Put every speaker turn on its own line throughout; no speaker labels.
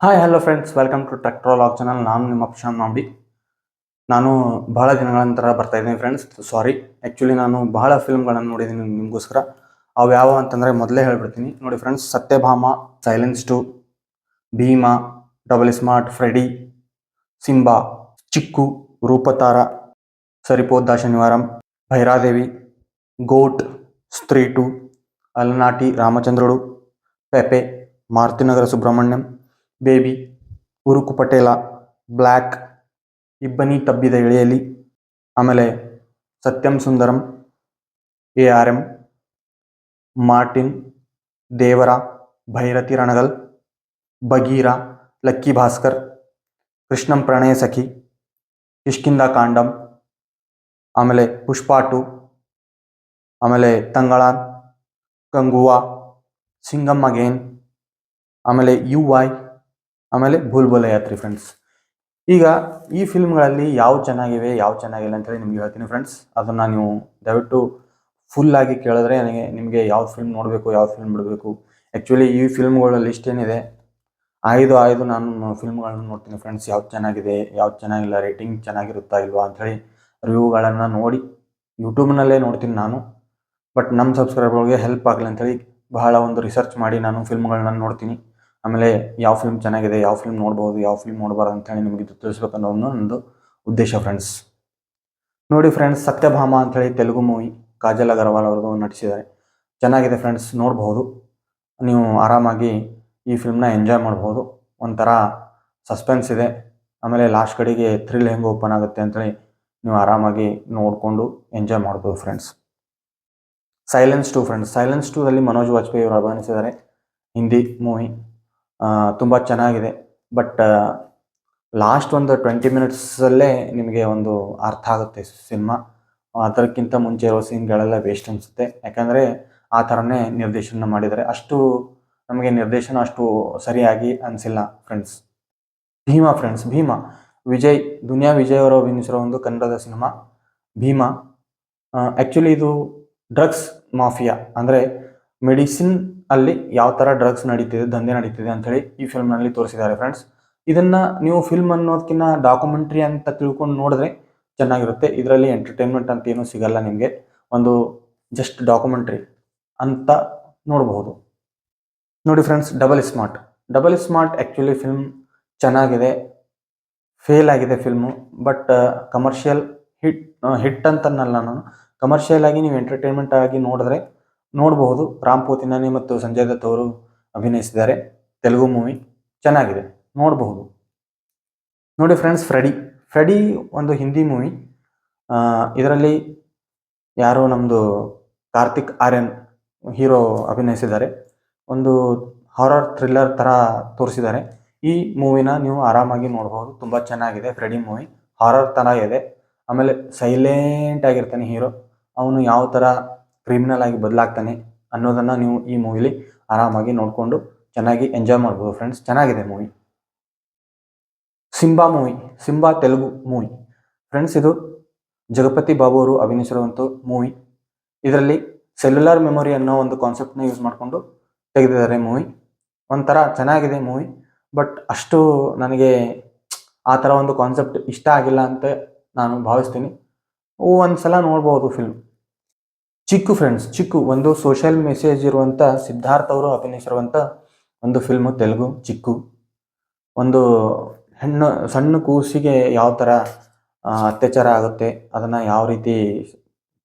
Hi hello friends welcome to ಟೆಕ್ಟ್ರೋಲಾಗ್ channel ನಾನು ನಿಮ್ಮ ಅಪ್ಶಾನ್ ಮಾಂಬಿ ನಾನು ಬಹಳ ದಿನಗಳ ನಂತರ ಬರ್ತಾ ಇದ್ದೀನಿ ಫ್ರೆಂಡ್ಸ್ ಸಾರಿ ಆ್ಯಕ್ಚುಲಿ ನಾನು ಬಹಳ ಫಿಲ್ಮ್ಗಳನ್ನು ನೋಡಿದ್ದೀನಿ ನಿಮಗೋಸ್ಕರ. ಅವು ಯಾವ ಅಂತಂದರೆ ಮೊದಲೇ ಹೇಳ್ಬಿಡ್ತೀನಿ. ನೋಡಿ friends Satyabhama silence two Bheema double smart Freddy Simba Chikku Roopatara Saripodhaa Shanivaram Bhairadevi goat Stree two Alanati Ramachandrudu Pepe Marutinagara Subramanyam baby, Uruku Patela black Ibbani Tabbida Eleyali ಆಮೇಲೆ Satyam Sundaram, A R M, Martin, Devara, Bhairathi Ranagal Bagheera lucky Bhaskar, Krishnam Pranaya Sakhi Kishkindha Kaandam, ಆಮೇಲೆ Pushpa two ಆಮೇಲೆ Thangalaan Kanguva Singham again, ಆಮೇಲೆ U Y ಆಮೇಲೆ ಭೂಲ್ ಬೋಲೆ ಯಾತ್ರಿ friends ಈಗ ಈ ಫಿಲ್ಮ್ಗಳಲ್ಲಿ ಯಾವ ಚೆನ್ನಾಗಿವೆ, ಯಾವ ಚೆನ್ನಾಗಿಲ್ಲ ಅಂತೇಳಿ ನಿಮ್ಗೆ ಹೇಳ್ತೀನಿ ಫ್ರೆಂಡ್ಸ್ ಅದನ್ನು ನೀವು ದಯವಿಟ್ಟು ಫುಲ್ ಆಗಿ ಕೇಳಿದ್ರೆ ನನಗೆ, ನಿಮಗೆ ಯಾವ ಫಿಲ್ಮ್ ನೋಡಬೇಕು, ಯಾವ ಫಿಲ್ಮ್ ಬಿಡಬೇಕು. ಆ್ಯಕ್ಚುಲಿ ಈ ಫಿಲ್ಮ್ಗಳ ಲಿಸ್ಟ್ ಏನಿದೆ ಆಯ್ದು ಆಯ್ದು ನಾನು ಫಿಲ್ಮ್ಗಳನ್ನ ನೋಡ್ತೀನಿ ಫ್ರೆಂಡ್ಸ್ ಯಾವ್ದು ಚೆನ್ನಾಗಿದೆ ಯಾವ್ದು ಚೆನ್ನಾಗಿಲ್ಲ ರೇಟಿಂಗ್ ಚೆನ್ನಾಗಿರುತ್ತಾ ಇಲ್ವಾ ಅಂಥೇಳಿ ರಿವ್ಯೂಗಳನ್ನು ನೋಡಿ ಯೂಟ್ಯೂಬ್ನಲ್ಲೇ ನೋಡ್ತೀನಿ ನಾನು. ಬಟ್ ನಮ್ಮ ಸಬ್ಸ್ಕ್ರೈಬರ್ಗಳಿಗೆ ಹೆಲ್ಪ್ ಆಗಲಿ ಅಂತೇಳಿ ಬಹಳ ಒಂದು ರಿಸರ್ಚ್ ಮಾಡಿ ನಾನು ಫಿಲ್ಮ್ಗಳನ್ನ ನೋಡ್ತೀನಿ. ಆಮೇಲೆ ಯಾವ ಫಿಲ್ಮ್ ಚೆನ್ನಾಗಿದೆ, ಯಾವ ಫಿಲ್ಮ್ ನೋಡ್ಬೋದು, ಯಾವ ಫಿಲ್ಮ್ ನೋಡಬಾರ್ದು ಅಂತೇಳಿ ನಿಮಗೆ ಇದು ಅನ್ನೋ ಒಂದು ಉದ್ದೇಶ ಫ್ರೆಂಡ್ಸ್ ನೋಡಿ ಫ್ರೆಂಡ್ಸ್ ಸತ್ಯಭಾಮ ಅಂಥೇಳಿ ತೆಲುಗು ಮೂವಿ ಕಾಜಲ್ ಅಗರ್ವಾಲ್ ಅವ್ರದ್ದು ನಟಿಸಿದ್ದಾರೆ. ಚೆನ್ನಾಗಿದೆ ಫ್ರೆಂಡ್ಸ್ ನೋಡಬಹುದು ನೀವು ಆರಾಮಾಗಿ ಈ ಫಿಲ್ಮ್ನ ಎಂಜಾಯ್ ಮಾಡ್ಬೋದು. ಒಂಥರ ಸಸ್ಪೆನ್ಸ್ ಇದೆ. ಆಮೇಲೆ ಲಾಸ್ಟ್ ಕಡೆಗೆ ಥ್ರಿಲ್ ಹೆಂಗೆ ಓಪನ್ ಆಗುತ್ತೆ ಅಂತೇಳಿ ನೀವು ಆರಾಮಾಗಿ ನೋಡಿಕೊಂಡು ಎಂಜಾಯ್ ಮಾಡ್ಬೋದು friends silence two friends silence ಟೂದಲ್ಲಿ Manoj Vajpayee ಅವರು ಅಭಿನಯಿಸಿದ್ದಾರೆ. ಹಿಂದಿ ಮೂವಿ ತುಂಬ ಚೆನ್ನಾಗಿದೆ. ಬಟ್ ಲಾಸ್ಟ್ ಒಂದು ಟ್ವೆಂಟಿ ಮಿನಿಟ್ಸಲ್ಲೇ ನಿಮಗೆ ಒಂದು ಅರ್ಥ ಆಗುತ್ತೆ ಸಿನಿಮಾ. ಅದಕ್ಕಿಂತ ಮುಂಚೆ ಇರೋ ಸೀನ್ಗಳೆಲ್ಲ ವೇಸ್ಟ್ ಅನಿಸುತ್ತೆ. ಯಾಕಂದರೆ ಆ ಥರನೇ ನಿರ್ದೇಶನ ಮಾಡಿದ್ದಾರೆ. ಅಷ್ಟು ನಮಗೆ ನಿರ್ದೇಶನ ಅಷ್ಟು ಸರಿಯಾಗಿ ಅನಿಸಿಲ್ಲ ಫ್ರೆಂಡ್ಸ್ ಭೀಮಾ ಫ್ರೆಂಡ್ಸ್ ಭೀಮಾ. ವಿಜಯ್, ದುನಿಯಾ ವಿಜಯ್ ಅವರು ಅಭಿನಯಿಸಿರೋ ಒಂದು ಕನ್ನಡದ ಸಿನಿಮಾ, ಭೀಮಾ. ಆ್ಯಕ್ಚುಲಿ ಇದು ಡ್ರಗ್ಸ್ ಮಾಫಿಯಾ ಅಂದರೆ ಮೆಡಿಸಿನ್ ಅಲ್ಲಿ ಯಾವ ಥರ ಡ್ರಗ್ಸ್ ನಡೀತಿದೆ, ದಂಧೆ ನಡೀತಿದೆ ಅಂಥೇಳಿ ಈ ಫಿಲ್ಮ್ನಲ್ಲಿ ತೋರಿಸಿದ್ದಾರೆ ಫ್ರೆಂಡ್ಸ್ ಇದನ್ನು ನೀವು ಫಿಲ್ಮ್ ಅನ್ನೋದಕ್ಕಿಂತ ಡಾಕ್ಯುಮೆಂಟ್ರಿ ಅಂತ ತಿಳ್ಕೊಂಡು ನೋಡಿದ್ರೆ ಚೆನ್ನಾಗಿರುತ್ತೆ. ಇದರಲ್ಲಿ ಎಂಟರ್ಟೈನ್ಮೆಂಟ್ ಅಂತ ಏನೂ ಸಿಗಲ್ಲ ನಿಮಗೆ. ಒಂದು ಜಸ್ಟ್ ಡಾಕ್ಯುಮೆಂಟ್ರಿ ಅಂತ ನೋಡಬಹುದು ನೋಡಿ friends double smart double smart actually film ಚೆನ್ನಾಗಿದೆ. ಫೇಲ್ ಆಗಿದೆ film but commercial hit hit ಅಂತನಲ್ಲ ನಾನು. ಕಮರ್ಷಿಯಲ್ ಆಗಿ ನೀವು ಎಂಟರ್ಟೈನ್ಮೆಂಟ್ ಆಗಿ ನೋಡಿದ್ರೆ ನೋಡಬಹುದು. ರಾಮ್ ಪೋತಿನಾನಿ ಮತ್ತು ಸಂಜಯ್ ದತ್ ಅವರು ಅಭಿನಯಿಸಿದ್ದಾರೆ. ತೆಲುಗು ಮೂವಿ ಚೆನ್ನಾಗಿದೆ. ನೋಡಬಹುದು. ನೋಡಿ ಫ್ರೆಂಡ್ಸ್ ಫ್ರೆಡಿ ಫ್ರೆಡಿ ಒಂದು ಹಿಂದಿ ಮೂವಿ. ಇದರಲ್ಲಿ ಯಾರು ನಮ್ಮದು ಕಾರ್ತಿಕ್ ಆರ್ಯನ್ ಹೀರೋ ಅಭಿನಯಿಸಿದ್ದಾರೆ. ಒಂದು ಹಾರರ್ ಥ್ರಿಲ್ಲರ್ ಥರ ತೋರಿಸಿದ್ದಾರೆ. ಈ ಮೂವಿನ ನೀವು ಆರಾಮಾಗಿ ನೋಡಬಹುದು. ತುಂಬ ಚೆನ್ನಾಗಿದೆ ಫ್ರೆಡಿ ಮೂವಿ. ಹಾರರ್ ಥರ ಇದೆ ಆಮೇಲೆ ಸೈಲೆಂಟ್ ಆಗಿರ್ತಾನೆ ಹೀರೋ. ಅವನು ಯಾವ ಥರ ಕ್ರಿಮಿನಲ್ ಆಗಿ ಬದಲಾಗ್ತಾನೆ ಅನ್ನೋದನ್ನು ನೀವು ಈ ಮೂವಿಲಿ ಆರಾಮಾಗಿ ನೋಡಿಕೊಂಡು ಚೆನ್ನಾಗಿ ಎಂಜಾಯ್ ಮಾಡ್ಬೋದು ಫ್ರೆಂಡ್ಸ್ ಚೆನ್ನಾಗಿದೆ movie Simbaa movie Simbaa Telugu movie friends ಇದು ಜಗಪತಿ ಬಾಬು ಅವರು ಅಭಿನಯಿಸಿರುವಂಥ ಮೂವಿ ಇದರಲ್ಲಿ ಸೆಲ್ಯುಲರ್ ಮೆಮೊರಿ ಅನ್ನೋ ಒಂದು ಕಾನ್ಸೆಪ್ಟ್ನ ಯೂಸ್ ಮಾಡಿಕೊಂಡು ತೆಗೆದಿದ್ದಾರೆ ಮೂವಿ ಒಂಥರ ಚೆನ್ನಾಗಿದೆ ಮೂವಿ ಬಟ್ ಅಷ್ಟು ನನಗೆ ಆ ಥರ ಒಂದು ಕಾನ್ಸೆಪ್ಟ್ ಇಷ್ಟ ಆಗಿಲ್ಲ ಅಂತ ನಾನು ಭಾವಿಸ್ತೀನಿ. ಒಂದು ಸಲ ನೋಡ್ಬೋದು ಫಿಲ್ಮ್ ಚಿಕ್ಕು ಫ್ರೆಂಡ್ಸ್ ಚಿಕ್ಕು, ಒಂದು ಸೋಷಿಯಲ್ ಮೆಸೇಜ್ ಇರುವಂಥ ಸಿದ್ಧಾರ್ಥ ಅವರು ಅಭಿನಯಿಸಿರುವಂಥ ಒಂದು ಫಿಲ್ಮು ತೆಲುಗು, ಚಿಕ್ಕು. ಒಂದು ಹೆಣ್ಣು, ಸಣ್ಣ ಕೂಸಿಗೆ ಯಾವ ಥರ ಅತ್ಯಾಚಾರ ಆಗುತ್ತೆ, ಅದನ್ನು ಯಾವ ರೀತಿ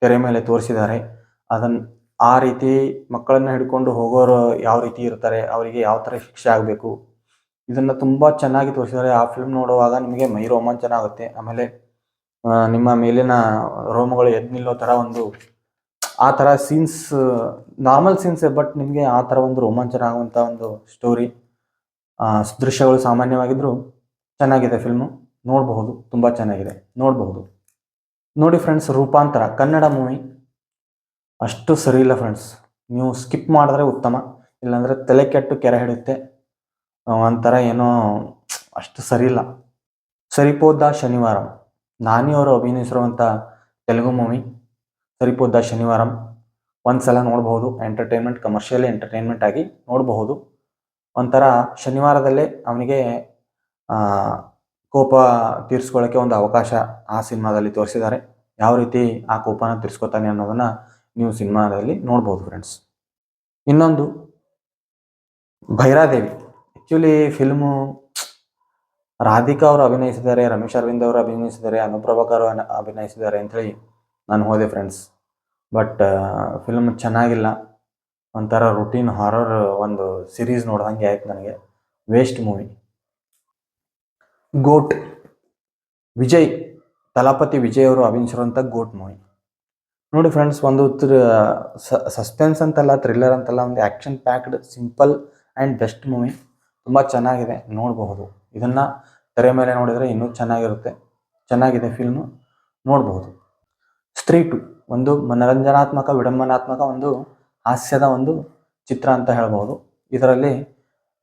ತೆರೆ ಮೇಲೆ ತೋರಿಸಿದ್ದಾರೆ ಅದನ್ನು ಆ ರೀತಿ ಮಕ್ಕಳನ್ನು ಹಿಡ್ಕೊಂಡು ಹೋಗೋರು ಯಾವ ರೀತಿ ಇರ್ತಾರೆ, ಅವರಿಗೆ ಯಾವ ಥರ ಶಿಕ್ಷೆ ಆಗಬೇಕು, ಇದನ್ನು ತುಂಬ ಚೆನ್ನಾಗಿ ತೋರಿಸಿದ್ದಾರೆ. ಆ ಫಿಲ್ಮ್ ನೋಡುವಾಗ ನಿಮಗೆ ಮೈ ರೋಮಾಂಚನ ಆಗುತ್ತೆ. ಆಮೇಲೆ ನಿಮ್ಮ ಮೇಲಿನ ರೋಮಗಳು ಎದ್ದು ನಿಲ್ಲೋ ಥರ ಒಂದು ಆ ಥರ ಸೀನ್ಸ್ ನಾರ್ಮಲ್ ಸೀನ್ಸ್ ಬಟ್ ನಿಮಗೆ ಆ ಥರ ಒಂದು ರೋಮಾಂಚನ ಆಗುವಂಥ ಒಂದು ಸ್ಟೋರಿ ದೃಶ್ಯಗಳು ಸಾಮಾನ್ಯವಾಗಿದ್ದರೂ ಚೆನ್ನಾಗಿದೆ ಫಿಲ್ಮು ನೋಡಬಹುದು, ತುಂಬ ಚೆನ್ನಾಗಿದೆ. ನೋಡಬಹುದು. ನೋಡಿ ಫ್ರೆಂಡ್ಸ್ ರೂಪಾಂತರ, ಕನ್ನಡ ಮೂವಿ ಅಷ್ಟು ಸರಿ ಇಲ್ಲ ಫ್ರೆಂಡ್ಸ್ ನೀವು ಸ್ಕಿಪ್ ಮಾಡಿದ್ರೆ ಉತ್ತಮ. ಇಲ್ಲಾಂದರೆ ತಲೆ ಕೆಟ್ಟು ಕೆರೆ ಹಿಡಿಯುತ್ತೆ. ಒಂಥರ ಏನೋ ಅಷ್ಟು ಸರಿ ಇಲ್ಲ. ಸರಿಪೋದ ಶನಿವಾರ. ನಾನಿ ಅವರು ಅಭಿನಯಿಸಿರುವಂಥ ತೆಲುಗು ಮೂವಿ ಸರಿಪೋದ ಶನಿವಾರಂ ಒಂದು ಸಲ ನೋಡಬಹುದು ಎಂಟರ್ಟೈನ್ಮೆಂಟ್ ಕಮರ್ಷಿಯಲ್ ಎಂಟರ್ಟೈನ್ಮೆಂಟ್ ಆಗಿ ನೋಡಬಹುದು. ಒಂಥರ ಶನಿವಾರದಲ್ಲೇ ಅವನಿಗೆ ಕೋಪ ತೀರಿಸ್ಕೊಳ್ಳೋಕ್ಕೆ ಒಂದು ಅವಕಾಶ ಆ ಸಿನಿಮಾದಲ್ಲಿ ತೋರಿಸಿದ್ದಾರೆ. ಯಾವ ರೀತಿ ಆ ಕೋಪನ ತೀರಿಸ್ಕೊತಾನೆ ಅನ್ನೋದನ್ನು ನೀವು ಸಿನಿಮಾದಲ್ಲಿ ನೋಡ್ಬೋದು ಫ್ರೆಂಡ್ಸ್ ಇನ್ನೊಂದು, ಭೈರಾದೇವಿ. ಆ್ಯಕ್ಚುಲಿ ಫಿಲ್ಮು ರಾಧಿಕಾ ಅವರು ಅಭಿನಯಿಸಿದ್ದಾರೆ, ರಮೇಶ್ ಅರವಿಂದ್ ಅವರು ಅಭಿನಯಿಸಿದ್ದಾರೆ ಅನುಪ್ರಭಾಕರ್ ಅಭಿನಯಿಸಿದ್ದಾರೆ ಅಂಥೇಳಿ ನಾನು ಹೋದೆ ಫ್ರೆಂಡ್ಸ್ ಬಟ್ ಫಿಲ್ಮ್ ಚೆನ್ನಾಗಿಲ್ಲ. ಒಂಥರ ರುಟೀನ್ ಹಾರರ್ ಒಂದು ಸಿರೀಸ್ ನೋಡ್ದಂಗೆ ಆಯ್ತು ನನಗೆ. Waste movie goat Vijay, Thalapathy Vijay ಅವರು ಅಭಿನಯಿಸಿರುವಂಥ ಗೋಟ್ ಮೂವಿ ನೋಡಿ ಫ್ರೆಂಡ್ಸ್ ಒಂದು ಸಸ್ಪೆನ್ಸ್ ಅಂತಲ್ಲ ಥ್ರಿಲ್ಲರ್ ಅಂತಲ್ಲ, ಒಂದು action packed simple and best movie ತುಂಬ ಚೆನ್ನಾಗಿದೆ, ನೋಡಬಹುದು. ಇದನ್ನು ತೆರೆ ಮೇಲೆ ನೋಡಿದರೆ ಇನ್ನೂ ಚೆನ್ನಾಗಿರುತ್ತೆ. ಚೆನ್ನಾಗಿದೆ ಫಿಲ್ಮು ನೋಡಬಹುದು. ಸ್ತ್ರೀ ಟು ಒಂದು ಮನರಂಜನಾತ್ಮಕ, ವಿಡಂಬನಾತ್ಮಕ, ಒಂದು ಹಾಸ್ಯದ ಒಂದು ಚಿತ್ರ ಅಂತ ಹೇಳ್ಬೋದು. ಇದರಲ್ಲಿ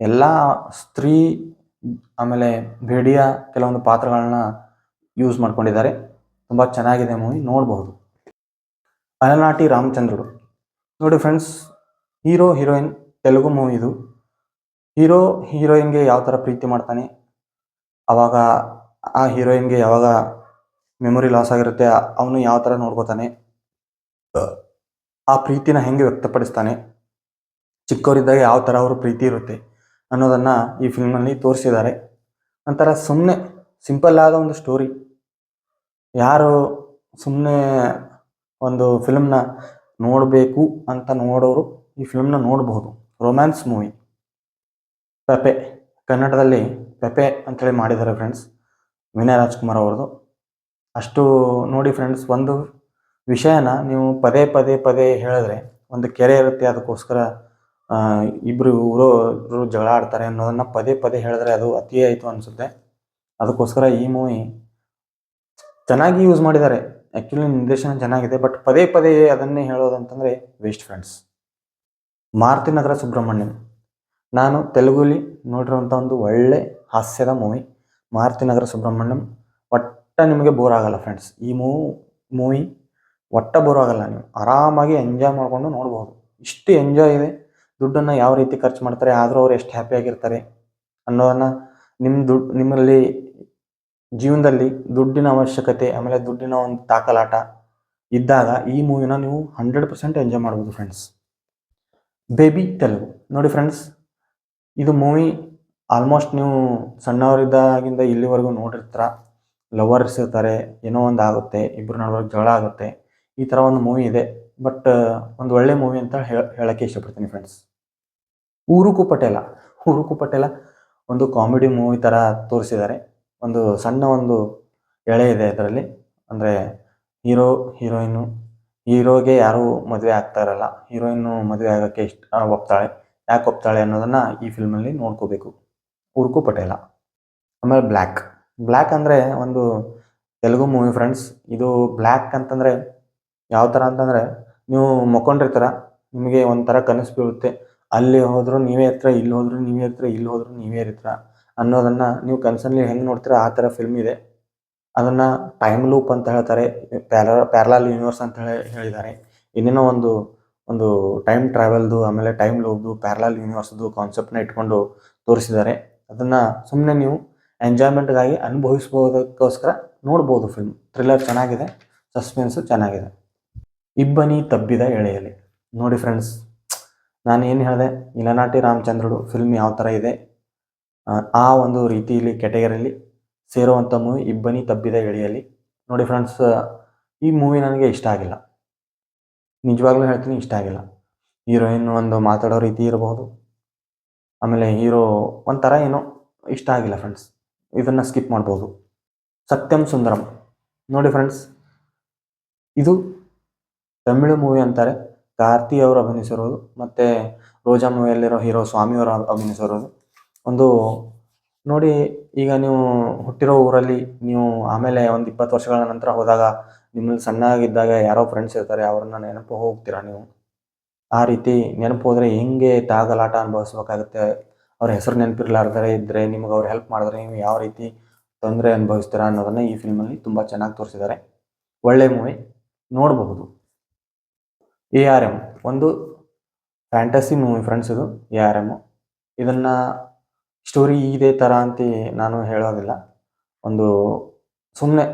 ಎಲ್ಲ ಸ್ತ್ರೀ, ಆಮೇಲೆ ಭೇಡಿಯ ಕೆಲವೊಂದು ಪಾತ್ರಗಳನ್ನ ಯೂಸ್ ಮಾಡ್ಕೊಂಡಿದ್ದಾರೆ. ತುಂಬ ಚೆನ್ನಾಗಿದೆ ಮೂವಿ ನೋಡಬಹುದು ಅಲನಾಟಿ ರಾಮಚಂದ್ರುಡು ನೋಡಿ friends hero heroine Telugu movie ಇದು. ಹೀರೋ ಹೀರೋಯಿನ್ಗೆ ಯಾವ ಥರ ಪ್ರೀತಿ ಮಾಡ್ತಾನೆ? ಅವಾಗ ಆ ಹೀರೋಯಿನ್ಗೆ ಯಾವಾಗ ಮೆಮೊರಿ ಲಾಸ್ ಆಗಿರುತ್ತೆ. ಅವನು ಯಾವ ಥರ ನೋಡ್ಕೋತಾನೆ? ಆ ಪ್ರೀತಿನ ಹೆಂಗೆ ವ್ಯಕ್ತಪಡಿಸ್ತಾನೆ? ಚಿಕ್ಕವರಿದ್ದಾಗ ಯಾವ ಥರ ಅವರು ಪ್ರೀತಿ ಇರುತ್ತೆ ಅನ್ನೋದನ್ನು ಈ ಫಿಲ್ಮಲ್ಲಿ ತೋರಿಸಿದ್ದಾರೆ. ನಂತರ ಸುಮ್ಮನೆ ಸಿಂಪಲ್ ಆದ ಒಂದು ಸ್ಟೋರಿ ಯಾರು ಸುಮ್ಮನೆ ಒಂದು ಫಿಲ್ಮ್ನ ನೋಡಬೇಕು ಅಂತ ನೋಡೋರು ಈ ಫಿಲ್ಮ್ನ ನೋಡಬಹುದು ರೊಮ್ಯಾನ್ಸ್ ಮೂವಿ ಪೆಪೆ. ಕನ್ನಡದಲ್ಲಿ ಪೆಪೆ ಅಂತೇಳಿ ಮಾಡಿದ್ದಾರೆ ಫ್ರೆಂಡ್ಸ್ ವಿನಯ್ ರಾಜ್ಕುಮಾರ್ ಅವ್ರದ್ದು. ಅಷ್ಟು ನೋಡಿ ಫ್ರೆಂಡ್ಸ್ ಒಂದು ವಿಷಯನ ನೀವು ಪದೇ ಪದೇ ಪದೇ ಹೇಳಿದ್ರೆ, ಒಂದು ಕೆರೆ ಇರುತ್ತೆ, ಅದಕ್ಕೋಸ್ಕರ ಇಬ್ಬರು ಊರವರು ಜಗಳ ಆಡ್ತಾರೆ ಅನ್ನೋದನ್ನು ಪದೇ ಪದೇ ಹೇಳಿದ್ರೆ ಅದು ಅತಿ ಆಯಿತು ಅನಿಸುತ್ತೆ. ಅದಕ್ಕೋಸ್ಕರ ಈ ಮೂವಿ ಚೆನ್ನಾಗಿ ಯೂಸ್ ಮಾಡಿದ್ದಾರೆ. ಆ್ಯಕ್ಚುಲಿ ನಿರ್ದೇಶನ ಚೆನ್ನಾಗಿದೆ ಬಟ್ ಪದೇ ಪದೇ ಅದನ್ನೇ ಹೇಳೋದಂತಂದರೆ ವೇಸ್ಟ್ ಫ್ರೆಂಡ್ಸ್ ಮಾರುತಿ ನಗರ ಸುಬ್ರಹ್ಮಣ್ಯಂ ನಾನು ತೆಲುಗುಲಿ ನೋಡಿರುವಂಥ ಒಂದು ಒಳ್ಳೆ ಹಾಸ್ಯದ ಮೂವಿ ಮಾರುತಿ ನಗರ ಸುಬ್ರಹ್ಮಣ್ಯಂ ಒಟ್ಟ ನಿಮಗೆ ಬೋರ್ ಆಗಲ್ಲ ಫ್ರೆಂಡ್ಸ್ ಈ ಮೂವ್ ಮೂವಿ ಒಟ್ಟ ಬೋರ್ ಆಗಲ್ಲ ನೀವು. ಆರಾಮಾಗಿ ಎಂಜಾಯ್ ಮಾಡಿಕೊಂಡು ನೋಡ್ಬೋದು. ಇಷ್ಟು ಎಂಜಾಯ್ ಇದೆ. ದುಡ್ಡನ್ನು ಯಾವ ರೀತಿ ಖರ್ಚು ಮಾಡ್ತಾರೆ, ಆದರೂ ಅವ್ರು ಎಷ್ಟು ಹ್ಯಾಪಿಯಾಗಿರ್ತಾರೆ ಅನ್ನೋದನ್ನು ನಿಮ್ಮ ದುಡ್ಡು ನಿಮ್ಮಲ್ಲಿ ಜೀವನದಲ್ಲಿ ದುಡ್ಡಿನ ಅವಶ್ಯಕತೆ, ಆಮೇಲೆ ದುಡ್ಡಿನ ಒಂದು ತಾಕಲಾಟ ಇದ್ದಾಗ ಈ ಮೂವಿನ ನೀವು ಹಂಡ್ರೆಡ್ ಪರ್ಸೆಂಟ್ ಎಂಜಾಯ್ ಮಾಡ್ಬೋದು ಫ್ರೆಂಡ್ಸ್ ಬೇಬಿ ತೆಲುಗು. ನೋಡಿ ಫ್ರೆಂಡ್ಸ್ ಇದು ಮೂವಿ ಆಲ್ಮೋಸ್ಟ್ ನೀವು ಸಣ್ಣವರಿದ್ದಾಗಿಂದ ಇಲ್ಲಿವರೆಗೂ ನೋಡಿರ್ತೀರ? ಲವರ್ಸ್ ಇರ್ತಾರೆ ಏನೋ ಒಂದು ಆಗುತ್ತೆ ಇಬ್ಬರು ನಡುವೆ ಜಗಳ ಆಗುತ್ತೆ, ಈ ಥರ ಒಂದು ಮೂವಿ ಇದೆ. ಬಟ್ ಒಂದು ಒಳ್ಳೆ ಮೂವಿ ಅಂತ ಹೇಳಕ್ಕೆ ಇಷ್ಟಪಡ್ತೀನಿ ಫ್ರೆಂಡ್ಸ್ ಊರುಕು ಪಟೇಲ. ಊರುಕು ಪಟೇಲ ಒಂದು ಕಾಮಿಡಿ ಮೂವಿ ಥರ ತೋರಿಸಿದ್ದಾರೆ. ಒಂದು ಸಣ್ಣ ಒಂದು ಎಳೆ ಇದೆ ಅದರಲ್ಲಿ. ಅಂದರೆ ಹೀರೋ, ಹೀರೋಯಿನು, ಹೀರೋಗೆ ಯಾರೂ ಮದುವೆ ಆಗ್ತಾ ಇರಲ್ಲ. ಹೀರೋಯಿನ್ನು ಮದುವೆ ಆಗೋಕ್ಕೆ ಇಷ್ಟ ಒಪ್ತಾಳೆ. ಯಾಕೆ ಒಪ್ತಾಳೆ ಅನ್ನೋದನ್ನು ಈ ಫಿಲ್ಮಲ್ಲಿ ನೋಡ್ಕೋಬೇಕು. ಊರುಕು ಪಟೇಲ. ಆಮೇಲೆ ಬ್ಲ್ಯಾಕ್. ಬ್ಲ್ಯಾಕ್ ಅಂದರೆ ಒಂದು ತೆಲುಗು ಮೂವಿ ಫ್ರೆಂಡ್ಸ್ ಇದು ಬ್ಲ್ಯಾಕ್ ಅಂತಂದರೆ ಯಾವ ಥರ ಅಂತಂದರೆ ನೀವು ಮಕ್ಕೊಂಡಿರ್ತೀರ, ನಿಮಗೆ ಒಂಥರ ಕನಸು ಬೀಳುತ್ತೆ. ಅಲ್ಲಿ ಹೋದರೂ ನೀವೇ ಇರ್ತೀರ, ಇಲ್ಲಿ ಹೋದರೂ ನೀವೇ ಇರ್ತೀರ, ಇಲ್ಲಿ ಹೋದರೂ ನೀವೇ ಇರ್ತೀರ ಅನ್ನೋದನ್ನು ನೀವು ಕನಸಲ್ಲಿ ಹೆಂಗೆ ನೋಡ್ತೀರ, ಆ ಥರ ಫಿಲ್ಮ್ ಇದೆ. ಅದನ್ನು ಟೈಮ್ ಲೂಪ್ ಅಂತ ಹೇಳ್ತಾರೆ ಪ್ಯಾರ ಪ್ಯಾರಲಾಲ್ ಯೂನಿವರ್ಸ್ ಅಂತ ಹೇಳಿ, ಹೇಳಿದ್ದಾರೆ. ಇನ್ನೇನೋ ಒಂದು ಒಂದು ಟೈಮ್ ಟ್ರಾವೆಲ್ದು ಆಮೇಲೆ ಟೈಮ್ ಲೂಪ್ದು ಪ್ಯಾರಲಾಲ್ ಯೂನಿವರ್ಸ್ದು ಕಾನ್ಸೆಪ್ಟ್ನ ಇಟ್ಕೊಂಡು ತೋರಿಸಿದ್ದಾರೆ. ಅದನ್ನು ಸುಮ್ಮನೆ ನೀವು ಎಂಜಾಯ್ಮೆಂಟ್ಗಾಗಿ ಅನುಭವಿಸ್ಬೋದಕ್ಕೋಸ್ಕರ ನೋಡ್ಬೋದು ಫಿಲ್ಮ್ ಥ್ರಿಲ್ಲರ್ ಚೆನ್ನಾಗಿದೆ ಸಸ್ಪೆನ್ಸು ಚೆನ್ನಾಗಿದೆ. ಇಬ್ಬನಿ ತಬ್ಬಿದ ಎಳೆಯಲಿ ನೋಡಿ ಫ್ರೆಂಡ್ಸ್ ನಾನು ಏನು ಹೇಳಿದೆ ಇಲನಾಟಿ ರಾಮಚಂದ್ರುಡು ಫಿಲ್ಮ್ ಯಾವ ಥರ ಇದೆ? ಆ, ಒಂದು ರೀತಿಯಲ್ಲಿ ಕೆಟಗರಿಯಲ್ಲಿ ಸೇರುವಂಥ ಮೂವಿ ಇಬ್ಬನಿ ತಬ್ಬಿದ ಎಳೆಯಲಿ ನೋಡಿ ಫ್ರೆಂಡ್ಸ್ ಈ ಮೂವಿ ನನಗೆ ಇಷ್ಟ ಆಗಿಲ್ಲ. ನಿಜವಾಗ್ಲೂ ಹೇಳ್ತೀನಿ ಇಷ್ಟ ಆಗಿಲ್ಲ. ಹೀರೋಯಿನ್ ಒಂದು ಮಾತಾಡೋ ರೀತಿ ಇರಬಹುದು ಆಮೇಲೆ ಹೀರೋ ಒಂಥರ ಏನೋ ಇಷ್ಟ ಆಗಿಲ್ಲ ಫ್ರೆಂಡ್ಸ್ ಇದನ್ನು ಸ್ಕಿಪ್ ಮಾಡ್ಬೋದು. ಸತ್ಯಂ ಸುಂದರಂ. ನೋಡಿ ಫ್ರೆಂಡ್ಸ್ ಇದು ತಮಿಳು ಮೂವಿ ಅಂತಾರೆ. ಕಾರ್ತಿ ಅವರು ಅಭಿನಯಿಸಿರೋದು, ಮತ್ತು ರೋಜಾ ಮೂವಿಯಲ್ಲಿರೋ ಹೀರೋ ಸ್ವಾಮಿ ಅವರು ಅಭಿನಯಿಸಿರೋದು. ಒಂದು ನೋಡಿ, ಈಗ ನೀವು ಹುಟ್ಟಿರೋ ಊರಲ್ಲಿ ನೀವು ಆಮೇಲೆ ಒಂದು ಇಪ್ಪತ್ತು ವರ್ಷಗಳ ನಂತರ ಹೋದಾಗ ನಿಮ್ಮಲ್ಲಿ ಸಣ್ಣಾಗಿದ್ದಾಗ ಯಾರೋ ಫ್ರೆಂಡ್ಸ್ ಇರ್ತಾರೆ, ಅವ್ರನ್ನ ನೆನಪು ಹೋಗ್ತೀರಾ ನೀವು? ಆ ರೀತಿ ನೆನಪು ಹೋದರೆ ಹೆಂಗೆ ತಾಗಲಾಟ ಅನುಭವಿಸ್ಬೇಕಾಗುತ್ತೆ? ಅವ್ರ ಹೆಸರು ನೆನಪಿರ್ಲಾರ್ದರೆ ಇದ್ದರೆ ನಿಮಗೆ ಅವ್ರು ಹೆಲ್ಪ್ ಮಾಡಿದ್ರೆ ನೀವು ಯಾವ ರೀತಿ ತೊಂದರೆ ಅನುಭವಿಸ್ತೀರಾ ಅನ್ನೋದನ್ನು ಈ ಫಿಲ್ಮಲ್ಲಿ ತುಂಬ ಚೆನ್ನಾಗಿ ತೋರಿಸಿದ್ದಾರೆ ಒಳ್ಳೆ ಮೂವಿ ನೋಡಬಹುದು. ಎ ಆರ್ ಎಂ ಒಂದು ಫ್ಯಾಂಟಸಿ ಮೂವಿ ಫ್ರೆಂಡ್ಸ್ ಇದು ಎ ಆರ್ ಎಂ ಇದನ್ನು ಸ್ಟೋರಿ ಇದೇ ಥರ ಅಂತ ನಾನು ಹೇಳೋದಿಲ್ಲ. ಒಂದು ಸುಮ್ಮನೆ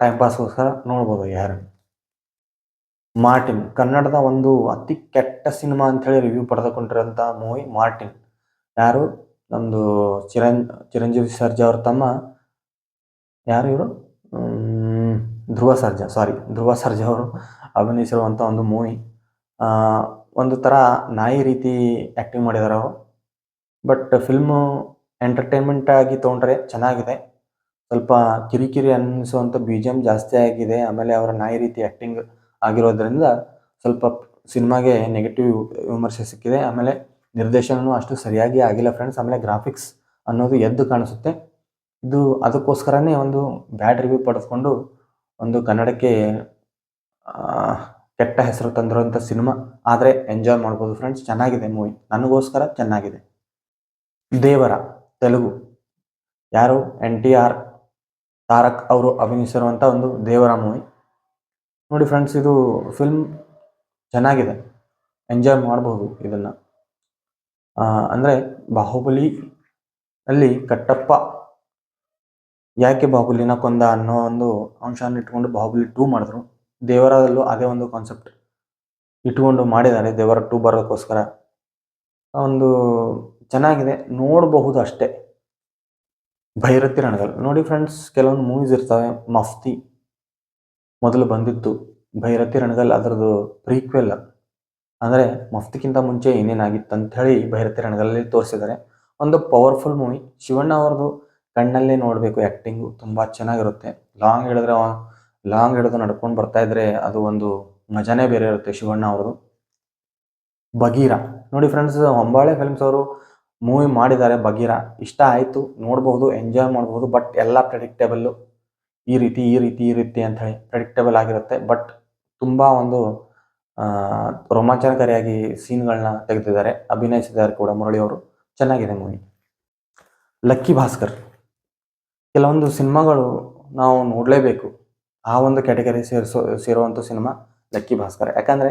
ಟೈಮ್ ಪಾಸ್ಗೋಸ್ಕರ ನೋಡ್ಬೋದು ಯಾರು ಮಾರ್ಟಿನ್ ಕನ್ನಡದ ಒಂದು ಅತಿ ಕೆಟ್ಟ ಸಿನಿಮಾ ಅಂಥೇಳಿ ರಿವ್ಯೂ ಪಡೆದುಕೊಂಡಿರೋಂಥ ಮೂವಿ ಮಾರ್ಟಿನ್. ಯಾರು? ನಮ್ಮದು ಚಿರಂ, ಚಿರಂಜೀವಿ ಸರ್ಜಾ ಅವ್ರ ತಮ್ಮ. ಯಾರು ಇವರು? ಧ್ರುವ ಸರ್ಜಾ ಸಾರಿ ಧ್ರುವ ಸರ್ಜಾ ಅವರು ಅಭಿನಯಿಸಿರುವಂಥ ಒಂದು ಮೂವಿ ಒಂದು ಥರ ನಾಯಿ ರೀತಿ ಆ್ಯಕ್ಟಿಂಗ್ ಮಾಡಿದ್ದಾರೆ ಅವರು. ಬಟ್ ಫಿಲ್ಮು ಎಂಟರ್ಟೈನ್ಮೆಂಟ್ ಆಗಿ ತೊಗೊಂಡ್ರೆ ಚೆನ್ನಾಗಿದೆ. ಸ್ವಲ್ಪ ಕಿರಿಕಿರಿ ಅನ್ನಿಸುವಂಥ ಬಿ ಜಿ ಎಂ ಜಾಸ್ತಿ ಆಗಿದೆ. ಆಮೇಲೆ ಅವರ ನಾಯಿ ರೀತಿ ಆ್ಯಕ್ಟಿಂಗ್ ಆಗಿರೋದ್ರಿಂದ ಸ್ವಲ್ಪ ಸಿನಿಮಾಗೆ ನೆಗೆಟಿವ್ ವಿಮರ್ಶೆ ಸಿಕ್ಕಿದೆ. ಆಮೇಲೆ ನಿರ್ದೇಶನವೂ ಅಷ್ಟು ಸರಿಯಾಗಿ ಆಗಿಲ್ಲ ಫ್ರೆಂಡ್ಸ್ ಆಮೇಲೆ ಗ್ರಾಫಿಕ್ಸ್ ಅನ್ನೋದು ಎದ್ದು ಕಾಣಿಸುತ್ತೆ. ಇದು ಅದಕ್ಕೋಸ್ಕರನೇ ಒಂದು ಬ್ಯಾಡ್ ರಿವ್ಯೂ ಪಡೆದುಕೊಂಡು ಒಂದು ಕನ್ನಡಕ್ಕೆ ಕೆಟ್ಟ ಹೆಸರು ತಂದಿರುವಂಥ ಸಿನಿಮಾ ಆದರೆ ಎಂಜಾಯ್ ಮಾಡ್ಬೋದು ಫ್ರೆಂಡ್ಸ್ ಚೆನ್ನಾಗಿದೆ ಮೂವಿ ನನಗೋಸ್ಕರ ಚೆನ್ನಾಗಿದೆ. ದೇವರ, ತೆಲುಗು. ಯಾರು? ಎನ್ ಟಿ ಆರ್ ತಾರಕ್ ಅವರು ಅಭಿನಯಿಸಿರುವಂಥ ಒಂದು ದೇವರ ಮೂವಿ ನೋಡಿ ಫ್ರೆಂಡ್ಸ್ ಇದು ಫಿಲ್ಮ್ ಚೆನ್ನಾಗಿದೆ. ಎಂಜಾಯ್ ಮಾಡ್ಬೋದು ಇದನ್ನು. ಅಂದರೆ ಬಾಹುಬಲಿ ಅಲ್ಲಿ ಕಟ್ಟಪ್ಪ. ಯಾಕೆ ಬಾಹುಬಲಿನ ಕೊಂದ ಅನ್ನೋ ಒಂದು ಅಂಶವನ್ನು ಇಟ್ಕೊಂಡು ಬಾಹುಬಲಿ ಟೂ ಮಾಡಿದ್ರು. ದೇವರಲ್ಲೂ ಅದೇ ಒಂದು ಕಾನ್ಸೆಪ್ಟ್ ಇಟ್ಕೊಂಡು ಮಾಡಿದ್ದಾರೆ ದೇವರ ಟೂ ಬರೋಕ್ಕೋಸ್ಕರ ಒಂದು ಚೆನ್ನಾಗಿದೆ, ನೋಡಬಹುದು ಅಷ್ಟೇ. ಭೈರತಿ ರಣಗಲ್ ನೋಡಿ ಫ್ರೆಂಡ್ಸ್ ಕೆಲವೊಂದು ಮೂವೀಸ್ ಇರ್ತವೆ, ಮಫ್ತಿ ಮೊದಲು ಬಂದಿತ್ತು, ಭೈರತಿ ರಣಗಲ್ ಅದರದ್ದು ಪ್ರೀಕ್ವೆಲ್ ಅಂದರೆ ಮಫ್ತಿಗಿಂತ ಮುಂಚೆ ಏನೇನಾಗಿತ್ತು ಅಂತ ಹೇಳಿ ಭೈರತಿ ರಣಗಲಲ್ಲಿ ತೋರಿಸಿದ್ದಾರೆ. ಒಂದು ಪವರ್ಫುಲ್ ಮೂವಿ ಶಿವಣ್ಣ ಅವ್ರದ್ದು ಕಣ್ಣಲ್ಲೇ ನೋಡಬೇಕು ಆ್ಯಕ್ಟಿಂಗು ತುಂಬ ಚೆನ್ನಾಗಿರುತ್ತೆ. ಲಾಂಗ್ ಹಿಡಿದ್ರೆ ಲಾಂಗ್ ಹಿಡಿದು ನಡ್ಕೊಂಡು ಬರ್ತಾ ಇದ್ರೆ ಅದು ಒಂದು ಮಜಾನೇ ಬೇರೆ ಇರುತ್ತೆ ಶಿವಣ್ಣ ಅವ್ರದ್ದು. ಬಗೀರ ನೋಡಿ ಫ್ರೆಂಡ್ಸ್ ಹೊಂಬಾಳೆ ಫಿಲ್ಮ್ಸ್ ಅವರು ಮೂವಿ ಮಾಡಿದ್ದಾರೆ ಬಗೀರ ಇಷ್ಟ ಆಯಿತು ನೋಡಬಹುದು ಎಂಜಾಯ್ ಮಾಡ್ಬೋದು ಬಟ್ ಎಲ್ಲ ಪ್ರೆಡಿಕ್ಟೇಬಲ್ಲು ಈ ರೀತಿ ಈ ರೀತಿ ಈ ರೀತಿ ಅಂತ ಹೇಳಿ ಪ್ರೆಡಿಕ್ಟೇಬಲ್ ಆಗಿರುತ್ತೆ. ಬಟ್ ತುಂಬ ಒಂದು ರೋಮಾಂಚನಕಾರಿಯಾಗಿ ಸೀನ್ಗಳನ್ನ ತೆಗೆದಿದ್ದಾರೆ. ಅಭಿನಯಿಸಿದ್ದಾರೆ ಕೂಡ, ಮುರಳಿ ಅವರು. ಚೆನ್ನಾಗಿದೆ ಮೂವಿ. ಲಕ್ಕಿ ಭಾಸ್ಕರ್. ಕೆಲವೊಂದು ಸಿನಿಮಾಗಳು ನಾವು ನೋಡಲೇಬೇಕು. ಆ ಒಂದು ಕ್ಯಾಟಗರಿ ಸೇರಿಸೋ, ಸೇರುವಂಥ ಸಿನಿಮಾ ಲಕ್ಕಿ ಭಾಸ್ಕರ್. ಯಾಕಂದರೆ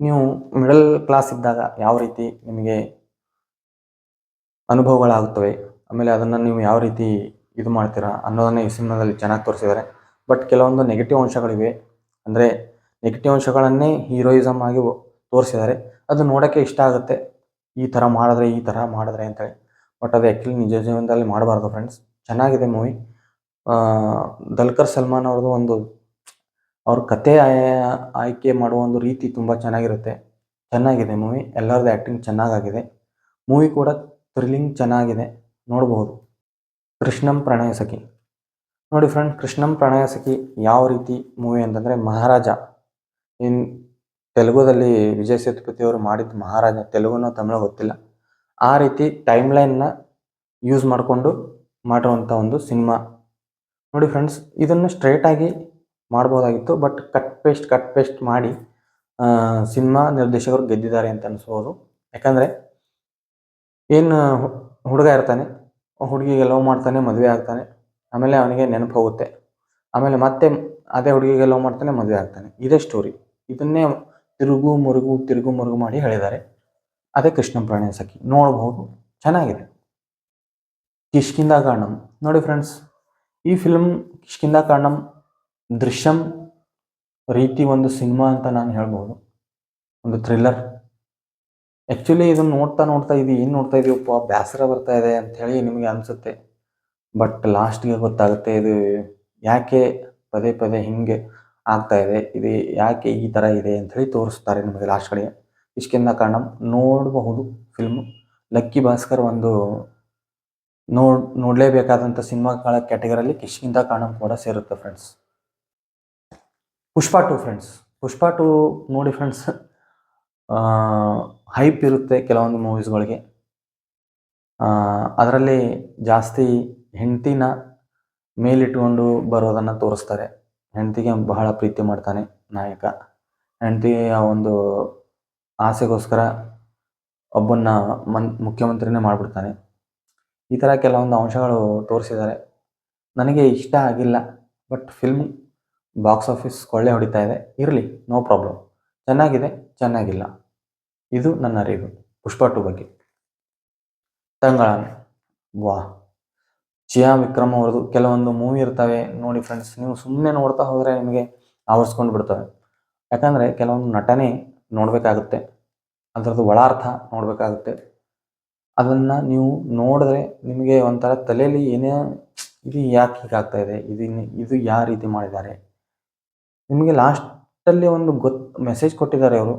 ನೀವು ಮಿಡಲ್ ಕ್ಲಾಸ್ ಇದ್ದಾಗ ಯಾವ ರೀತಿ ನಿಮಗೆ ಅನುಭವಗಳಾಗುತ್ತವೆ, ಆಮೇಲೆ ಅದನ್ನು ನೀವು ಯಾವ ರೀತಿ ಇದು ಮಾಡ್ತೀರಾ ಅನ್ನೋದನ್ನು ಈ ಸಿನಿಮಾದಲ್ಲಿ ಚೆನ್ನಾಗಿ ತೋರಿಸಿದ್ದಾರೆ. ಬಟ್ ಕೆಲವೊಂದು ನೆಗೆಟಿವ್ ಅಂಶಗಳಿವೆ. ಅಂದರೆ ನೆಗೆಟಿವ್ ಅಂಶಗಳನ್ನೇ ಹೀರೋಯಿಸಮ್ ಆಗಿ ತೋರಿಸಿದ್ದಾರೆ. ಅದು ನೋಡೋಕ್ಕೆ ಇಷ್ಟ ಆಗುತ್ತೆ. ಈ ಥರ ಮಾಡಿದ್ರೆ, ಈ ಥರ ಮಾಡಿದ್ರೆ ಅಂತೇಳಿ. ಬಟ್ ಅದು ಆ್ಯಕ್ಚುಲಿ ನಿಜ ಜೀವನದಲ್ಲಿ ಮಾಡಬಾರ್ದು ಫ್ರೆಂಡ್ಸ್ ಚೆನ್ನಾಗಿದೆ ಮೂವಿ ದಲ್ಕರ್ ಸಲ್ಮಾನ್ ಅವ್ರದ್ದು ಒಂದು ಅವ್ರ ಕತೆ ಆಯ್- ಆಯ್ಕೆ ಮಾಡುವ ಒಂದು ರೀತಿ ತುಂಬ ಚೆನ್ನಾಗಿರುತ್ತೆ. ಚೆನ್ನಾಗಿದೆ ಮೂವಿ ಎಲ್ಲರದ್ದು ಆ್ಯಕ್ಟಿಂಗ್ ಚೆನ್ನಾಗಾಗಿದೆ. ಮೂವಿ ಕೂಡ ಥ್ರಿಲ್ಲಿಂಗ್ ಚೆನ್ನಾಗಿದೆ. ನೋಡಬಹುದು ಕೃಷ್ಣಂ ಪ್ರಣಯ ಸಖಿ ನೋಡಿ ಫ್ರೆಂಡ್ ಕೃಷ್ಣಂ ಪ್ರಣಯ ಸಖಿ ಯಾವ ರೀತಿ ಮೂವಿ ಅಂತಂದರೆ ಮಹಾರಾಜ. ಇನ್ ತೆಲುಗುದಲ್ಲಿ ವಿಜಯ ಸೇತುಪತಿ ಅವರು ಮಾಡಿದ ಮಹಾರಾಜ, ತೆಲುಗುನೋ ತಮಿಳು ಗೊತ್ತಿಲ್ಲ. ಆ ರೀತಿ ಟೈಮ್ ಲೈನ್ನ ಯೂಸ್ ಮಾಡಿಕೊಂಡು ಮಾಡಿರುವಂಥ ಒಂದು ಸಿನಿಮಾ. ನೋಡಿ ಫ್ರೆಂಡ್ಸ್ ಇದನ್ನು ಸ್ಟ್ರೈಟಾಗಿ ಮಾಡ್ಬೋದಾಗಿತ್ತು but cut paste cut paste ಮಾಡಿ ಸಿನಿಮಾ ನಿರ್ದೇಶಕರು ಗೆದ್ದಿದ್ದಾರೆ ಅಂತ ಅನಿಸ್ಬೋದು. ಯಾಕಂದರೆ ಏನು ಹುಡುಗ ಇರ್ತಾನೆ, ಹುಡುಗಿಗೆ ಲವ್ ಮಾಡ್ತಾನೆ, ಮದುವೆ ಆಗ್ತಾನೆ, ಆಮೇಲೆ ಅವನಿಗೆ ನೆನಪು ಹೋಗುತ್ತೆ. ಆಮೇಲೆ ಮತ್ತೆ ಅದೇ ಹುಡುಗಿಗೆ ಲವ್ ಮಾಡ್ತಾನೆ, ಮದುವೆ ಆಗ್ತಾನೆ. ಇದೇ ಸ್ಟೋರಿ ಇದನ್ನೇ ತಿರುಗು, ಮುರುಗು ತಿರುಗು, ಮುರುಗು ಮಾಡಿ ಹೇಳಿದ್ದಾರೆ. ಅದೇ ಕೃಷ್ಣ ಪ್ರಾಣಿ ಸಖಿ. ನೋಡಬಹುದು ಚೆನ್ನಾಗಿದೆ. ಕಿಷ್ಕಿಂದ ಕಾರಣಂ ನೋಡಿ ಫ್ರೆಂಡ್ಸ್ ಈ ಫಿಲ್ಮ್ ಕಿಷ್ಕಿಂದ ಕಾರಣಂ ದೃಶ್ಯಂ ರೀತಿ ಒಂದು ಸಿನಿಮಾ ಅಂತ ನಾನು ಹೇಳ್ಬೋದು. ಒಂದು ಥ್ರಿಲ್ಲರ್ ಆ್ಯಕ್ಚುಲಿ ಇದನ್ನು ನೋಡ್ತಾ ನೋಡ್ತಾ ಇದು ಏನು ನೋಡ್ತಾ ಇದೀವಪ್ಪ ಬೇಸರ ಬರ್ತಾ ಇದೆ ಅಂಥೇಳಿ ನಿಮಗೆ ಅನಿಸುತ್ತೆ. ಬಟ್ ಲಾಸ್ಟ್ಗೆ ಗೊತ್ತಾಗುತ್ತೆ ಇದು ಯಾಕೆ ಪದೇ ಪದೇ ಹಿಂಗೆ ಆಗ್ತಾ ಇದೆ. ಇದು ಯಾಕೆ ಈ ಥರ ಇದೆ ಅಂತ ಹೇಳಿ ತೋರಿಸ್ತಾರೆ ನಿಮಗೆ ಲಾಸ್ಟ್ ಕಡೆ ಇಷ್ಕಿಂದ ಕಾರಣ ನೋಡಬಹುದು ಫಿಲ್ಮ್ ಲಕ್ಕಿ ಭಾಸ್ಕರ್ ಒಂದು ನೋಡ್, ನೋಡಲೇಬೇಕಾದಂಥ ಸಿನಿಮಾಗಳ ಕ್ಯಾಟಗರಿಯಲ್ಲಿ ಕಿಷ್ಕಿಂದ ಕಾಣಂ ಕೂಡ ಸೇರುತ್ತೆ friends Pushpa two friends Pushpa two ನೋಡಿ ಫ್ರೆಂಡ್ಸ್ ಹೈಪ್ ಇರುತ್ತೆ ಕೆಲವೊಂದು ಮೂವೀಸ್ಗಳಿಗೆ ಅದರಲ್ಲಿ ಜಾಸ್ತಿ ಹೆಂಡತಿನ ಮೇಲಿಟ್ಕೊಂಡು ಬರೋದನ್ನು ತೋರಿಸ್ತಾರೆ. ಹೆಂಡತಿಗೆ ಬಹಳ ಪ್ರೀತಿ ಮಾಡ್ತಾನೆ ನಾಯಕ. ಹೆಂಡತಿ ಆ ಒಂದು ಆಸೆಗೋಸ್ಕರ ಒಬ್ಬನ್ನ ಮನ್, ಮುಖ್ಯಮಂತ್ರಿನೇ ಮಾಡಿಬಿಡ್ತಾನೆ. ಈ ಥರ ಕೆಲವೊಂದು ಅಂಶಗಳು ತೋರಿಸಿದ್ದಾರೆ. ನನಗೆ ಇಷ್ಟ ಆಗಿಲ್ಲ, ಬಟ್ ಫಿಲ್ಮ್ ಬಾಕ್ಸ್ ಆಫೀಸ್ ಕೊಳ್ಳೆ ಹೊಡಿತಾ ಇದೆ. ಇರಲಿ, ನೋ ಪ್ರಾಬ್ಲಮ್. ಚೆನ್ನಾಗಿದೆ, ಚೆನ್ನಾಗಿಲ್ಲ. ಇದು ನನ್ನ ಅರಿವು ಪುಷ್ಪ ಟು ಬಗ್ಗೆ. ತಂಗಳ ವಾ ಚಿಯಾ ವಿಕ್ರಮ್ ಅವ್ರದ್ದು ಕೆಲವೊಂದು ಮೂವಿ ಇರ್ತವೆ. ನೋಡಿ ಫ್ರೆಂಡ್ಸ್ ನೀವು ಸುಮ್ಮನೆ ನೋಡ್ತಾ ಹೋದರೆ ನಿಮಗೆ ಆವರಿಸ್ಕೊಂಡು ಬಿಡ್ತವೆ. ಯಾಕಂದರೆ ಕೆಲವೊಂದು ನಟನೆ ನೋಡಬೇಕಾಗುತ್ತೆ. ಅದರದ್ದು ಒಳಾರ್ಥ ನೋಡಬೇಕಾಗುತ್ತೆ. ಅದನ್ನು ನೀವು ನೋಡಿದ್ರೆ ನಿಮಗೆ ಒಂಥರ ತಲೆಯಲ್ಲಿ ಏನೇ, ಇದು ಯಾಕೆ ಹೀಗಾಗ್ತಾ ಇದೆ? ಇದು ಇದು ಯಾವ ರೀತಿ ಮಾಡಿದ್ದಾರೆ? ನಿಮಗೆ ಲಾಸ್ಟಲ್ಲಿ ಒಂದು ಗೊತ್ತು ಮೆಸೇಜ್ ಕೊಟ್ಟಿದ್ದಾರೆ ಅವರು.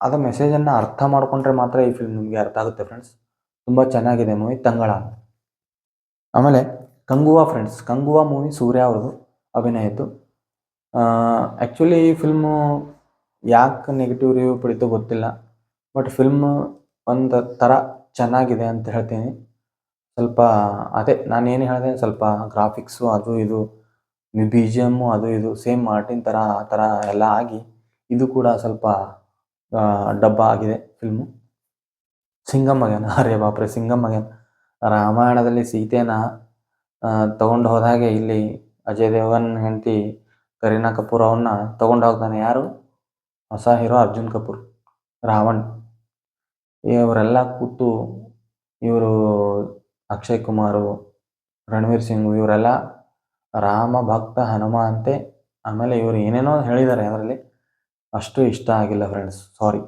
ಅದು ಮೆಸೇಜನ್ನು ಅರ್ಥ ಮಾಡಿಕೊಂಡ್ರೆ ಮಾತ್ರ ಈ ಫಿಲ್ಮ್ ನಿಮಗೆ ಅರ್ಥ ಆಗುತ್ತೆ ಫ್ರೆಂಡ್ಸ್ ತುಂಬ ಚೆನ್ನಾಗಿದೆ ಮೂವಿ, ತಂಗಳ. ಆಮೇಲೆ ಕಂಗುವಾ ಫ್ರೆಂಡ್ಸ್ ಕಂಗುವಾ ಮೂವಿ ಸೂರ್ಯ ಅವ್ರದ್ದು ಇತ್ತು ಆ್ಯಕ್ಚುಲಿ ಈ ಫಿಲ್ಮು ಯಾಕೆ ನೆಗೆಟಿವ್ ರಿವ್ಯೂ ಪಡಿತು ಗೊತ್ತಿಲ್ಲ ಬಟ್ ಫಿಲ್ಮ್ ಒಂದು ಥರ ಚೆನ್ನಾಗಿದೆ ಅಂತ ಹೇಳ್ತೀನಿ. ಸ್ವಲ್ಪ, ಅದೇ ನಾನೇನು ಹೇಳಿದೆ, ಸ್ವಲ್ಪ ಗ್ರಾಫಿಕ್ಸು ಅದು ಇದು ಬಿ ಜಿ ಎಮ್ಮು ಅದು ಇದು ಸೇಮ್ ಮಾರ್ಟಿನ್ ಥರ ಆ ಥರ ಎಲ್ಲ ಆಗಿ ಇದು ಕೂಡ ಸ್ವಲ್ಪ ಡಬ್ಬ ಆಗಿದೆ ಫಿಲ್ಮು ಸಿಂಗಮ್ ಮಗನ್, ಅರೆ ಬಾಪ್ರೆ, ಸಿಂಗಮ್ ಮಗನ್. ರಾಮಾಯಣದಲ್ಲಿ ಸೀತೆನ ತಗೊಂಡು ಹೋದಾಗೆ ಇಲ್ಲಿ ಅಜಯ್ ದೇವನ್ ಹೆಂಡತಿ ಕರೀನಾ ಕಪೂರ್ ಅವನ್ನ ತಗೊಂಡು ಹೋಗ್ತಾನೆ. ಯಾರು? ಹೊಸ ಹೀರೋ ಅರ್ಜುನ್ ಕಪೂರ್, ರಾವಣ್. ಇವರೆಲ್ಲ ಕೂತು ಇವರು ಅಕ್ಷಯ್ ಕುಮಾರು, ರಣವೀರ್ ಸಿಂಗ್ ಇವರೆಲ್ಲ ರಾಮ, ಭಕ್ತ, ಹನುಮ ಅಂತೆ ಆಮೇಲೆ ಇವರು ಏನೇನೋ ಹೇಳಿದ್ದಾರೆ ಅದರಲ್ಲಿ. ಅಷ್ಟು ಇಷ್ಟ ಆಗಿಲ್ಲ ಫ್ರೆಂಡ್ಸ್ ಸಾರಿ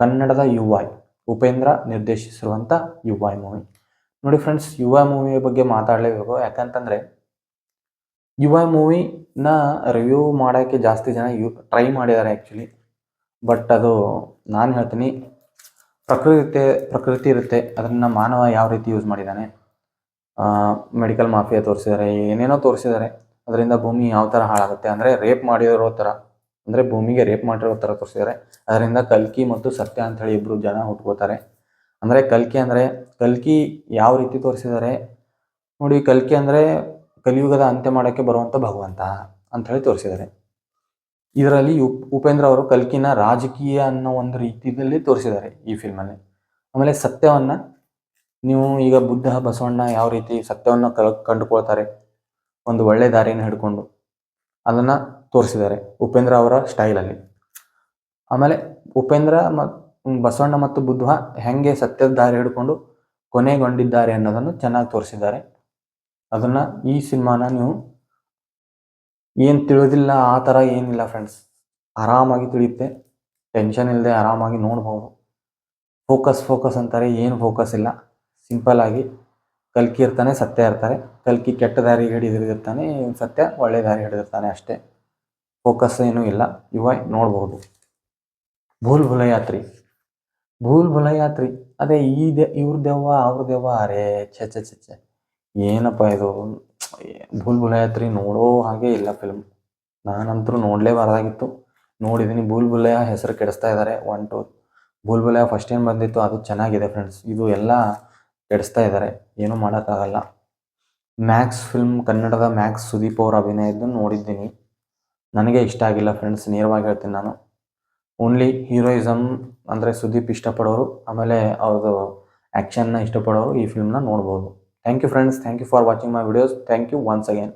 ಕನ್ನಡದ ಯುವಾಯ್ ಐ ಉಪೇಂದ್ರ ನಿರ್ದೇಶಿಸಿರುವಂಥ ಯುವ ಐ ಮೂವಿ. ನೋಡಿ ಫ್ರೆಂಡ್ಸ್ ಯುವ ಐ ಮೂವಿಯ ಬಗ್ಗೆ ಮಾತಾಡಲೇಬೇಕು. ಯಾಕಂತಂದರೆ, ಯುವ ಐ ಮೂವಿನ ರಿವ್ಯೂ ಮಾಡೋಕ್ಕೆ ಜಾಸ್ತಿ ಜನ ಯು ಟ್ರೈ ಮಾಡಿದ್ದಾರೆ ಆ್ಯಕ್ಚುಲಿ ಬಟ್ ಅದು ನಾನು ಹೇಳ್ತೀನಿ, ಪ್ರಕೃತಿ ಪ್ರಕೃತಿ ಇರುತ್ತೆ. ಅದನ್ನು ಮಾನವ ಯಾವ ರೀತಿ ಯೂಸ್ ಮಾಡಿದ್ದಾನೆ? ಮೆಡಿಕಲ್ ಮಾಫಿಯಾ ತೋರಿಸಿದ್ದಾರೆ ಏನೇನೋ ತೋರಿಸಿದ್ದಾರೆ ಅದರಿಂದ ಭೂಮಿ ಯಾವ ಥರ ಹಾಳಾಗುತ್ತೆ? ಅಂದರೆ ರೇಪ್ ಮಾಡಿರೋ ಥರ ಅಂದರೆ ಭೂಮಿಗೆ ರೇಪ್ ಮಾಡಿರೋ ಥರ ತೋರಿಸಿದ್ದಾರೆ ಅದರಿಂದ ಕಲ್ಕಿ ಮತ್ತು ಸತ್ಯ ಅಂತ ಹೇಳಿ ಇಬ್ಬರು ಜನ ಹುಟ್ಕೋತಾರೆ. ಅಂದರೆ ಕಲ್ಕಿ ಅಂದರೆ, ಕಲ್ಕಿ ಯಾವ ರೀತಿ ತೋರಿಸಿದ್ದಾರೆ ನೋಡಿ, ಕಲ್ಕಿ ಅಂದರೆ ಕಲಿಯುಗದ ಅಂತ್ಯ ಮಾಡೋಕ್ಕೆ ಬರುವಂಥ ಭಗವಂತ ಅಂತ ಹೇಳಿ ತೋರಿಸಿದ್ದಾರೆ ಇದರಲ್ಲಿ ಉಪ್ ಉಪೇಂದ್ರ ಅವರು ಕಲ್ಕಿನ ರಾಜಕೀಯ ಅನ್ನೋ ಒಂದು ರೀತಿಯಲ್ಲಿ ತೋರಿಸಿದ್ದಾರೆ ಈ ಫಿಲ್ಮಲ್ಲಿ. ಆಮೇಲೆ ಸತ್ಯವನ್ನು, ನೀವು ಈಗ ಬುದ್ಧ, ಬಸವಣ್ಣ ಯಾವ ರೀತಿ ಸತ್ಯವನ್ನು ಕಂಡುಕೊಳ್ತಾರೆ? ಒಂದು ಒಳ್ಳೆ ದಾರಿಯನ್ನು ಹಿಡ್ಕೊಂಡು. ಅದನ್ನು ತೋರಿಸಿದ್ದಾರೆ ಉಪೇಂದ್ರ ಅವರ ಸ್ಟೈಲಲ್ಲಿ ಆಮೇಲೆ ಉಪೇಂದ್ರ ಮತ್ತು ಬಸವಣ್ಣ ಮತ್ತು ಬುದ್ಧ ಹೆಂಗೆ ಸತ್ಯದ ದಾರಿ ಹಿಡ್ಕೊಂಡು ಕೊನೆಗೊಂಡಿದ್ದಾರೆ ಅನ್ನೋದನ್ನು ಚೆನ್ನಾಗಿ ತೋರಿಸಿದ್ದಾರೆ. ಅದನ್ನು ಈ ಸಿನಿಮಾನ ನೀವು ಏನು ತಿಳಿದಿಲ್ಲ, ಆ ಥರ ಏನಿಲ್ಲ ಫ್ರೆಂಡ್ಸ್ ಆರಾಮಾಗಿ ತಿಳಿಯುತ್ತೆ ಟೆನ್ಷನ್ ಇಲ್ಲದೆ ಆರಾಮಾಗಿ ನೋಡ್ಬೋದು. ಫೋಕಸ್ ಫೋಕಸ್ ಅಂತಾರೆ, ಏನು ಫೋಕಸ್ ಇಲ್ಲ. ಸಿಂಪಲ್ ಆಗಿ ಕಲ್ಕಿ ಇರ್ತಾನೆ, ಸತ್ಯ ಇರ್ತಾರೆ. ಕಲ್ಕಿ ಕೆಟ್ಟ ದಾರಿ ಹಿಡಿದಿರ್ತಾನೆ, ಸತ್ಯ ಒಳ್ಳೆ ದಾರಿ ಹಿಡಿದಿರ್ತಾನೆ ಅಷ್ಟೇ. ಫೋಕಸ್ ಏನೂ ಇಲ್ಲ. ಇವ ನೋಡ್ಬೋದು. ಭೂಲ್ ಭುಲಯಾತ್ರಿ. ಭೂಲ್ ಭುಲಯಾತ್ರಿ. ಅದೇ ಈ ದೆ, ಇವ್ರ ದೆವ್ವ, ಅವ್ರ ದೆವ್ವ, ಅರೇ, ಛೆ ಛೆ ಛೆ ಏನಪ್ಪ ಇದು? ಭೂಲ್ ಭುಲಯಾತ್ರಿ ನೋಡೋ ಹಾಗೆ ಇಲ್ಲ ಫಿಲ್ಮ್ ನಾನಂತರೂ ನೋಡಲೇಬಾರ್ದಾಗಿತ್ತು. ನೋಡಿದ್ದೀನಿ ಭೂಲ್ ಭುಲಯ ಹೆಸರು ಕೆಡಿಸ್ತಾ ಇದ್ದಾರೆ one two Bhool Bhulaiyaa first ಏನು ಬಂದಿತ್ತು? ಅದು ಚೆನ್ನಾಗಿದೆ ಫ್ರೆಂಡ್ಸ್ ಇದು ಎಲ್ಲ ಕೆಡಿಸ್ತಾ ಇದ್ದಾರೆ ಏನೂ ಮಾಡೋಕ್ಕಾಗಲ್ಲ. ಮ್ಯಾಕ್ಸ್ ಫಿಲ್ಮ್ ಕನ್ನಡದ ಮ್ಯಾಕ್ಸ್ ಸುದೀಪ್ ಅವರ ಅಭಿನಯದ್ದು ನೋಡಿದ್ದೀನಿ. ನನಗೆ ಇಷ್ಟ ಆಗಿಲ್ಲ ಫ್ರೆಂಡ್ಸ್ ನೇರವಾಗಿ ಹೇಳ್ತೀನಿ ನಾನು. ಓನ್ಲಿ ಹೀರೋಯಿಸಮ್ ಅಂದರೆ ಸುದೀಪ್ ಇಷ್ಟಪಡೋರು, ಆಮೇಲೆ ಅವ್ರದ್ದು ಆ್ಯಕ್ಷನ್ನ ಇಷ್ಟಪಡೋರು ಈ ಫಿಲ್ಮ್ನ ನೋಡ್ಬೋದು. Thank you friends thank you for watching my videos thank you once again